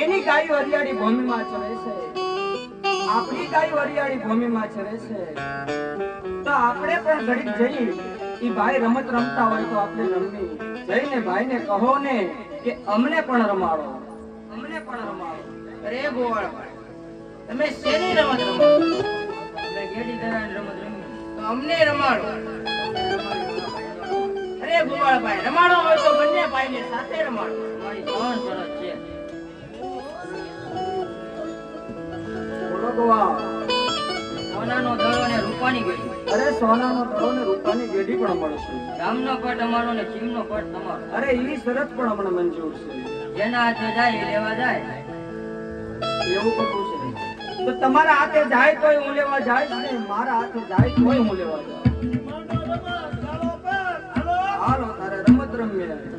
એની ગાયો હરિયાળી ભૂમિમાં ચરે છે. આપણી ગાયો હરિયાળી ભૂમિમાં ચરે છે. તો આપણે પણ ઘડીક જઈ એ ભાઈ રમત રમતા હોય તો આપણે રમવી જઈને ભાઈને કહો ને કે અમને પણ રમાડો. અમને પણ રમાડો. અરે ગોવાળ તમે શેની રમત રમો ગેડી ધરાની રમત રમી તો અમને રમાડો. અરે ગોવાળભાઈ રમાડો હોય તો બંને ભાઈને સાથે રમાડો. મારી ત્રણ શરત છે. બોલો ગોવાળ સોનાનો દડો અને રૂપાની ગળી અરે સોનાનો દડો ને રૂપાની ગેડી પણ મળશે ગામનો પટ અમારો ને ચીમનો પટ તમારો. અરે ઈ શરત પણ હમણાં મંજૂર છે. જેના હાથે જાય એ લેવા જાય. એવું પણ છે તો તમારા હાથે જાય તોય હું લેવા જાય ને? મારા હાથે જાય તોય હું લેવા જાઉં. હાલો તારે રમત રમીએ.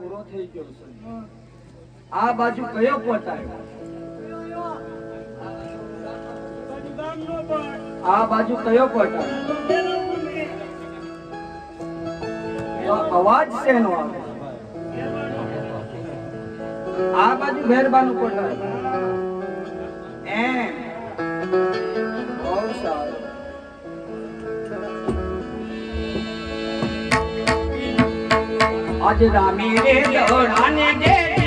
પૂરો થઈ ગયો આ બાજુ કયો પટ આ બાજુ કયો પટ તો અવાજ શેનો આવે? આ બાજુ મહેરબાનું પટ આવ્યું એમ. બહુ સારું. આજ રામી દોડાને ઘેર